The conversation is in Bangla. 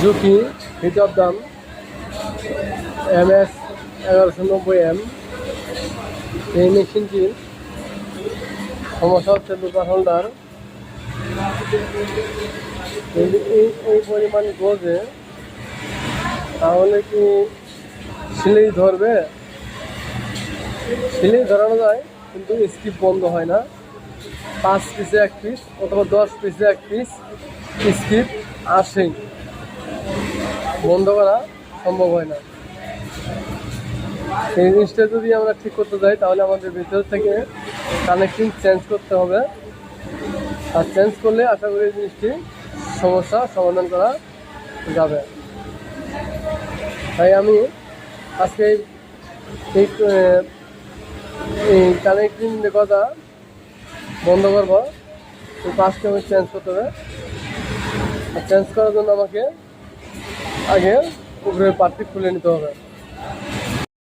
ঝুঁকি হিটার দাম এম এস এগারোশো নব্বই এম এই মেশিনটির সমস্যা হচ্ছে দুপার হোল্ডার যদি এই এই পরিমাণ গজে, তাহলে কি সিলেই ধরবে? সিলেই ধরানো যায়, কিন্তু স্কিপ বন্ধ হয় না। পাঁচ পিসে এক পিস অথবা দশ পিসে এক পিস স্কিপ আসেই। বন্ধ করা সম্ভব হয় না। এই জিনিসটা যদি আমরা ঠিক করতে যাই, তাহলে আমাদের ভিতর থেকে কানেক্টিং চেঞ্জ করতে হবে। আর চেঞ্জ করলে আশা করি এই জিনিসটি সমস্যা সমাধান করা যাবে। তাই আমি আজকে এই- কানেক্টিং কথা বন্ধ করব, এই পাঁচটা আমি চেঞ্জ করতে হবে। আর চেঞ্জ করার জন্য আমাকে আগে উপরের পাটটি খুলে নিতে হবে।